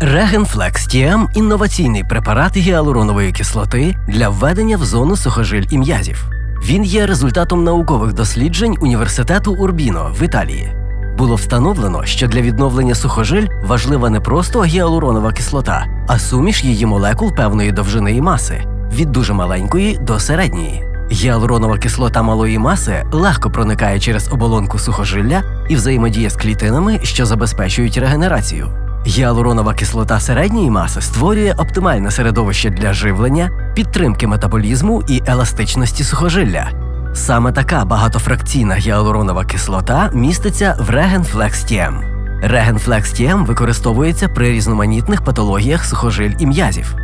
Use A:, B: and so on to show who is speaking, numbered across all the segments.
A: Регенфлекс TM – інноваційний препарат гіалуронової кислоти для введення в зону сухожиль і м'язів. Він є результатом наукових досліджень університету Урбіно в Італії. Було встановлено, що для відновлення сухожиль важлива не просто гіалуронова кислота, а суміш її молекул певної довжини і маси від дуже маленької до середньої. Гіалуронова кислота малої маси легко проникає через оболонку сухожилля і взаємодіє з клітинами, що забезпечують регенерацію. Гіалуронова кислота середньої маси створює оптимальне середовище для живлення, підтримки метаболізму і еластичності сухожилля. Саме така багатофракційна гіалуронова кислота міститься в Regenflex TM. Regenflex TM використовується при різноманітних патологіях сухожиль і м'язів.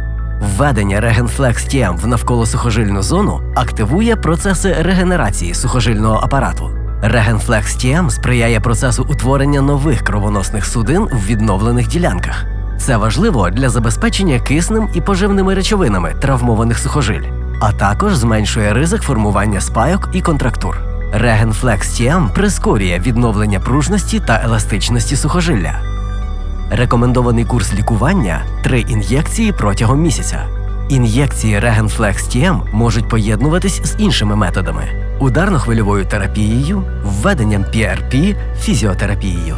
A: Введення Regenflex TM в навколосухожильну зону активує процеси регенерації сухожильного апарату. Regenflex TM сприяє процесу утворення нових кровоносних судин в відновлених ділянках. Це важливо для забезпечення киснем і поживними речовинами травмованих сухожиль, а також зменшує ризик формування спайок і контрактур. Regenflex TM прискорює відновлення пружності та еластичності сухожилля. Рекомендований курс лікування 3 ін'єкції протягом місяця. Ін'єкції Regenflex TM можуть поєднуватись з іншими методами: ударно-хвильовою терапією, введенням PRP, фізіотерапією.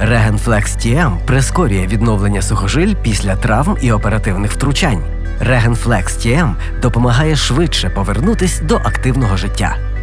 A: Регенфлекс TM прискорює відновлення сухожиль після травм і оперативних втручань. Регенфлекс TM допомагає швидше повернутись до активного життя.